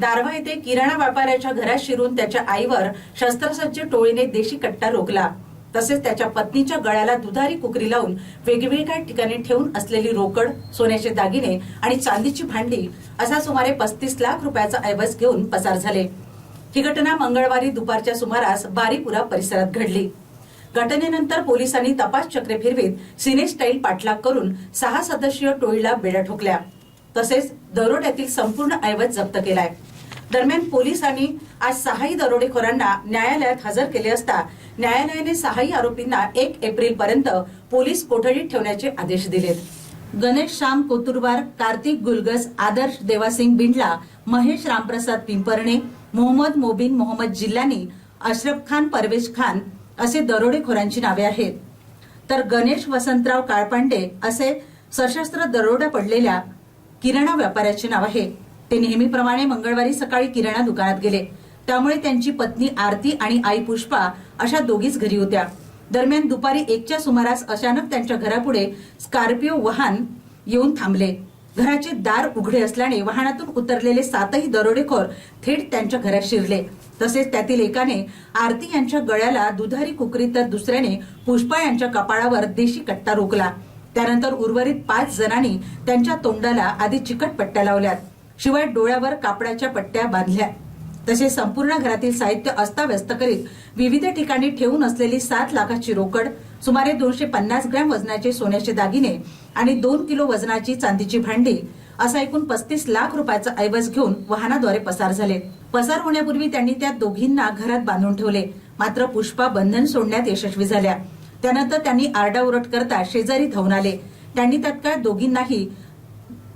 दारव्हा येथे किराणा व्यापाऱ्याच्या घरात शिरून त्याच्या आईवर शस्त्रसज्ज टोळीने देशी कट्टा रोखला. तसेच त्याच्या पत्नीच्या गळ्याला दुधारी कुकरी लावून वेगवेगळ्या ठिकाणी ठेवून असलेली रोकड सोन्याचे दागिने आणि चांदीची भांडी असा सुमारे पस्तीस लाख रुपयाचा ऐवज घेऊन पसार झाले. ही घटना मंगळवारी दुपारच्या सुमारास बारीपुरा परिसरात घडली. घटनेनंतर पोलिसांनी तपास चक्रे फिरवीत सिने स्टाईल पाठलाग करून सहा सदस्यीय टोळीला बेड्या ठोकल्या. तसेच दरोड्यातील संपूर्ण ऐवज जप्त केलाय. दरम्यान पोलिसांनी आज सहाही दरोडेखोरांना न्यायालयात हजर केले असता न्यायालयाने सहाही आरोपींना एक एप्रिल पर्यंत पोलीस कोठडीत ठेवण्याचे आदेश दिलेत. गणेश श्याम कोतुरवार कार्तिक गुलगस आदर्श देवासिंग बिंडला महेश रामप्रसाद पिंपरणे मोहम्मद मोबिन मोहम्मद जिल्लानी अशरफ खान परवेज खान असे दरोडेखोरांची नावे आहेत. तर गणेश वसंतराव काळपांडे असे सशस्त्र दरोडा पडलेल्या किराणा व्यापाऱ्याचे नाव आहे. ते नेहमीप्रमाणे मंगळवारी सकाळी किराणा दुकानात गेले. त्यामुळे त्यांची पत्नी आरती आणि आई पुष्पा अशा दोघीच घरी होत्या. दरम्यान दुपारी एकच्या सुमारास अचानक त्यांच्या घरापुढे स्कॉर्पिओ वाहन येऊन थांबले. घराचे दार उघडे असल्याने वाहनातून उतरलेले सातही दरोडेखोर थेट त्यांच्या घरात शिरले. तसेच त्यातील एकाने आरती यांच्या गळ्याला दुधारी कुकरी तर दुसऱ्याने पुष्पा यांच्या कपाळावर देशी कट्टा रोखला. त्यानंतर उर्वरित पाच जणांनी त्यांच्या तोंडाला आधी चिकट पट्ट्या लावल्यात. शिवाय डोळ्यावर कापडाच्या पट्ट्या बांधल्या. तसेच संपूर्ण घरातील साहित्य अस्ताव्यस्त करीत विविध ठिकाणी ठेवून असलेली सात लाखाची रोकड सुमारे दोनशे पन्नास ग्रॅम वजनाचे सोन्याचे दागिने आणि दोन किलो वजनाची चांदीची भांडी असा एकूण पस्तीस लाख रुपयाचा ऐवज घेऊन वाहनाद्वारे पसार झाले. पसार होण्यापूर्वी त्यांनी त्या दोघींना घरात बांधून ठेवले. मात्र पुष्पा बंधन सोडण्यात यशस्वी झाल्या. त्यानंतर त्यांनी आरडाओरड करता शेजारी धावून आले. त्यांनी तत्काळ दोघींनाही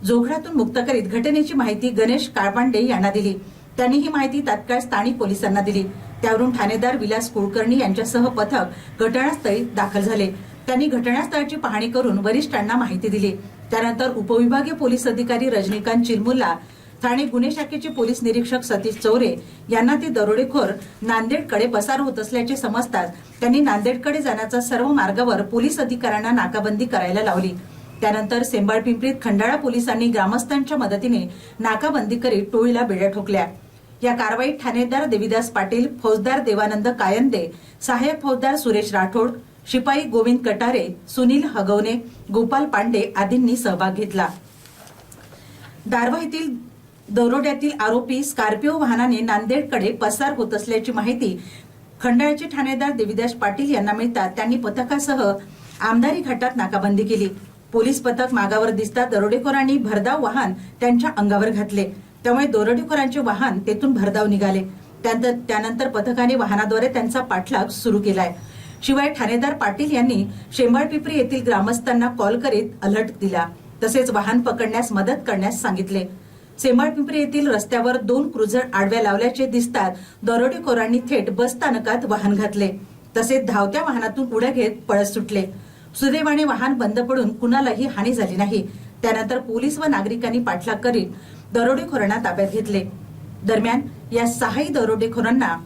जोघडातून मुक्त करीत घटनेची माहिती गणेश काळपांडे यांना दिली. त्यांनी ही माहिती तात्काळ स्थानिक पोलिसांना दिली. त्यावरून ठाणेदार विलास कुलकर्णी यांच्यासह पथक घटनास्थळी दाखल झाले. त्यांनी घटनास्थळाची पाहणी करून वरिष्ठांना माहिती दिली. त्यानंतर उपविभागीय पोलीस अधिकारी रजनीकांत चिरमुल्ला ठाणे गुन्हे शाखेचे पोलीस निरीक्षक सतीश चौरे यांना ते दरोडेखोर नांदेडकडे पसार होत असल्याचे समजताच त्यांनी नांदेडकडे जाण्याचा सर्व मार्गावर पोलीस अधिकाऱ्यांना नाकाबंदी करायला लावली. त्यानंतर सेंबाळ पिंपरीत खंडाळा पोलिसांनी ग्रामस्थांच्या मदतीने नाकाबंदी करीत टोळीला बेड्या ठोकल्या. या कारवाईत ठाणेदार देविदास पाटील फौजदार देवानंद कायंदे सहाय्यक फौजदार सुरेश राठोड शिपाई गोविंद कटारे सुनील हगवणे गोपाल पांडे आदींनी सहभाग घेतला. दारवा येथील दरोड्यातील आरोपी स्कॉर्पिओ वाहनाने नांदेडकडे पसार होत असल्याची माहिती खंडाळ्याचे ठाणेदार देविदास पाटील यांना मिळतात त्यांनी पथकासह आमदारी घाटात नाकाबंदी केली. पोलीस पथक मागावर दिसता दरोडेखोरांनी भरधाव वाहन त्यांच्या अंगावर घातले. त्यामुळे दरोडेखोरांचे वाहन तेथून भरधाव निघाले. त्यानंतर त्यानंतर पथकाने वाहनाद्वारे त्यांचा पाठलाग सुरू केलाय. शिवाय ठाणेदार पाटील यांनी शेंबाळपिपरी येथील ग्रामस्थांना कॉल करीत अलर्ट दिला. तसेच वाहन पकडण्यास मदत करण्यास सांगितले. सेमाळपिंपरी येथील रस्त्यावर दोन क्रुझर आडव्या लावल्याचे दिसतात दरोडेखोरांनी थेट बस स्थानकात वाहन घातले. तसेच धावत्या वाहनातून उड्या घेत पळस सुटले. सुदैवाने वाहन बंद पडून कुणालाही हानी झाली नाही. त्यानंतर पोलीस व नागरिकांनी पाठलाग करीत दरोडेखोरांना ताब्यात घेतले. दरम्यान या सहाही दरोडेखोरांना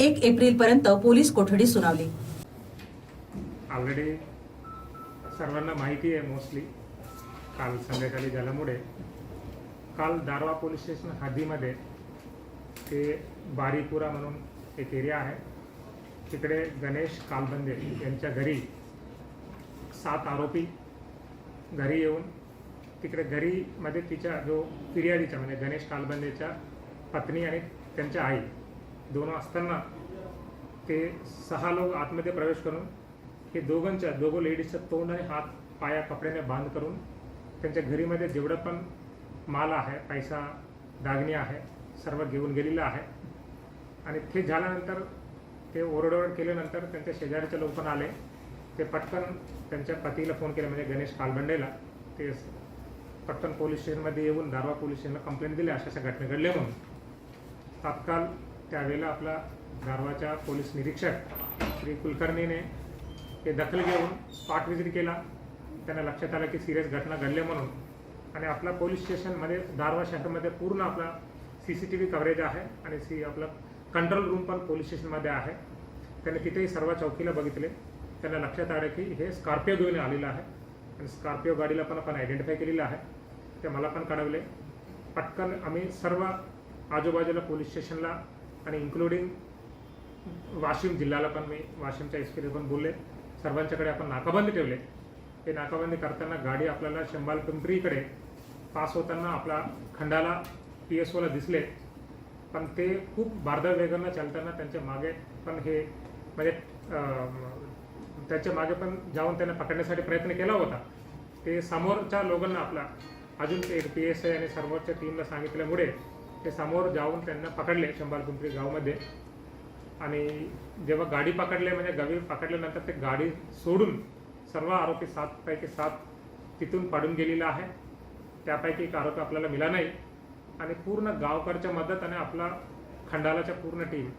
एक एप्रिल पर्यंत पोलीस कोठडी सुनावली. ऑलरेडी सर्वांना माहिती आहे मोस्टली. काल संध्याकाळी झाल्यामुळे काल दारवा पोलीस स्टेशन हद्दीमध्ये ते बारीपुरा म्हणून एक एरिया आहे. तिकडे गणेश कालबंदे यांच्या घरी सात आरोपी घरी येऊन तिकडे घरीमध्ये तिच्या जो फिर्यादीचा म्हणजे गणेश कालबंदेच्या पत्नी आणि त्यांच्या आई दोन असताना ते सहा लोक आतमध्ये प्रवेश करून हे दोघांच्या दोघं लेडीजचं तोंड आणि हात पाया कपड्याने बांध करून त्यांच्या घरीमध्ये जेवढं पण माल आहे पैसा दागणी आहे सर्व घेऊन गेलेलं आहे. आणि ते झाल्यानंतर ते ओरडओरड केल्यानंतर त्यांच्या शेजारचे लोक पण आले. ते पटकन त्यांच्या पतीला फोन केला म्हणजे गणेश कालबंडेला ते पटकन पोलीस स्टेशनमध्ये येऊन दारवा पोलीस स्टेशनला कंप्लेंट दिली अशा अशा घटना घडल्या म्हणून. तात्काळ त्यावेळेला आपला दारवाच्या पोलीस निरीक्षक श्री कुलकर्णीने ते दखल घेऊन स्पॉट व्हिजिट केला. त्यांना लक्षात आलं की सिरियस घटना घडल्या म्हणून. आणि आपला पोलीस स्टेशनमध्ये दारवा शाखेमध्ये पूर्ण आपला C C T V coverage आहे आणि सी आपलं कंट्रोल रूम पण पोलीस स्टेशनमध्ये आहे. त्याने तिथेही सर्व चौकीला बघितले. त्यांना लक्षात आलं की हे स्कॉर्पिओ घेऊन आलेलं आहे. आणि स्कॉर्पिओ गाडीला पण आपण आयडेंटिफाय केलेलं आहे. ते मला पण कळवले. पटकन आम्ही सर्व आजूबाजूला पोलीस स्टेशनला आणि इन्क्लुडिंग वाशिम जिल्ह्याला पण मी वाशिमच्या एस पीला पण बोलले. सर्वांच्याकडे आपण नाकाबंदी ठेवले. ते नाकाबंदी करताना गाडी आपल्याला शंबाल पिंपरीकडे पास होताना आपला खंडाला पी एस ओला दिसले पण ते खूप बारदार वेगानं चालताना त्यांच्या मागे पण हे म्हणजे त्याच्यामागे पण जाऊन त्यांना पकडण्यासाठी प्रयत्न केला होता. ते समोरच्या लोकांना आपला अजून ते पी एस आय आणि समोरच्या टीमला सांगितल्यामुळे ते समोर जाऊन त्यांना पकडले शंभाल पिंपरी गावमध्ये. आणि जेव्हा गाडी पकडले म्हणजे गावी पकडल्यानंतर ते गाडी सोडून सर्व आरोपी सात पैकी सात तिथून पाडून गेलेला आहे. त्यापैकी एक आरोपी आपल्याला मिळाला नाही. आणि पूर्ण गावकरच्या मदत आणि आपला खंडालाच्या पूर्ण टीम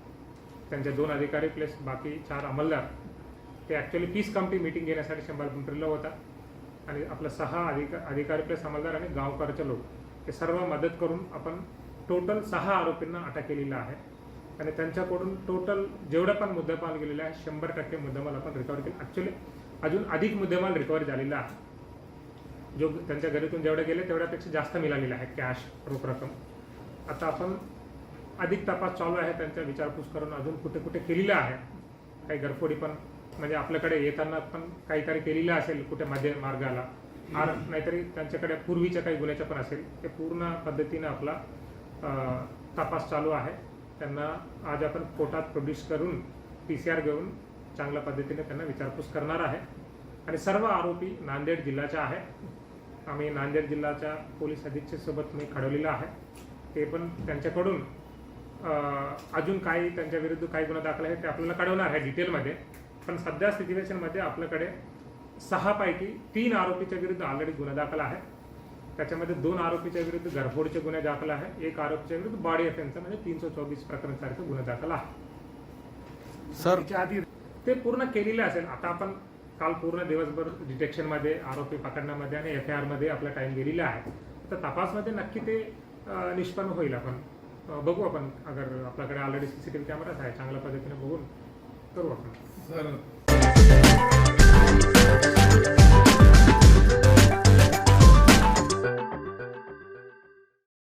त्यांचे दोन अधिकारी प्लस बाकी चार अंमलदार ते ॲक्च्युली पीस कमिटी मीटिंग घेण्यासाठी शंभर पिंपरीला होता. आणि आपलं सहा अधिका अधिकारी प्लस अंमलदार आणि गावकरचे लोक हे सर्व मदत करून आपण टोटल सहा आरोपींना अटक केलेला आहे. आणि त्यांच्याकडून टोटल जेवढं पण मुद्देमाल गेलेला आहे शंभर टक्के मुद्देमाल आपण रिकवर केला. ॲक्च्युली अजून अधिक मुद्देमाल रिकवर झालेला आहे. जो त्यांच्या घरीतून जेवढे गेले तेवढ्यापेक्षा जास्त मिळालेलं आहे कॅश रोख रक्कम. आता आपण अधिक तपास चालू आहे त्यांचा विचारपूस करून अजून कुठे कुठे केलेलं आहे. काही घरफोडी पण म्हणजे आपल्याकडे येताना पण काहीतरी केलेलं असेल कुठे मध्ये मार्गाला. आर नाहीतरी त्यांच्याकडे पूर्वीच्या काही गुन्ह्याच्या पण असेल. ते पूर्ण पद्धतीने आपला तपास चालू आहे. त्यांना आज आपण कोर्टात प्रोड्यूस करून पी सी आर घेऊन चांगल्या पद्धतीने त्यांना विचारपूस करणार आहे. आणि सर्व आरोपी नांदेड जिल्ह्याचे आहे. आम्ही नांदेड जिल्ह्याच्या पोलीस अधीक्षक सोबत मी खडवलेलं आहे. ते पण त्यांच्याकडून अजून काही त्यांच्या विरुद्ध काही गुन्हा दाखल आहे ते आपल्याला कळवणार आहे डिटेलमध्ये. पण सध्या सिच्युएशनमध्ये आपल्याकडे सहापैकी तीन आरोपीच्या विरुद्ध ऑलरेडी गुन्हा दाखल आहे. त्याच्यामध्ये दोन आरोपीच्या विरुद्ध घरफोडचे गुन्हे दाखल आहे. एक आरोपीच्या विरुद्ध बॉडी ऑफेन्सचा म्हणजे तीनशे चोवीस प्रकरण सारखे गुन्हे दाखल आहे. सर. आधी ते पूर्ण केलेले असेल. आता आपण काल पूर्ण दिवसभर डिटेक्शनमध्ये आरोपी पकडण्यामध्ये आणि एफ आय आरमध्ये आपला टाईम गेलेला आहे. तर तपासमध्ये नक्की ते निष्पन्न होईल आपण. बघू आपण. अगर आपल्याकडे already C C T V कॅमेराच आहे चांगल्या पद्धतीने बघून करू आपण. सर.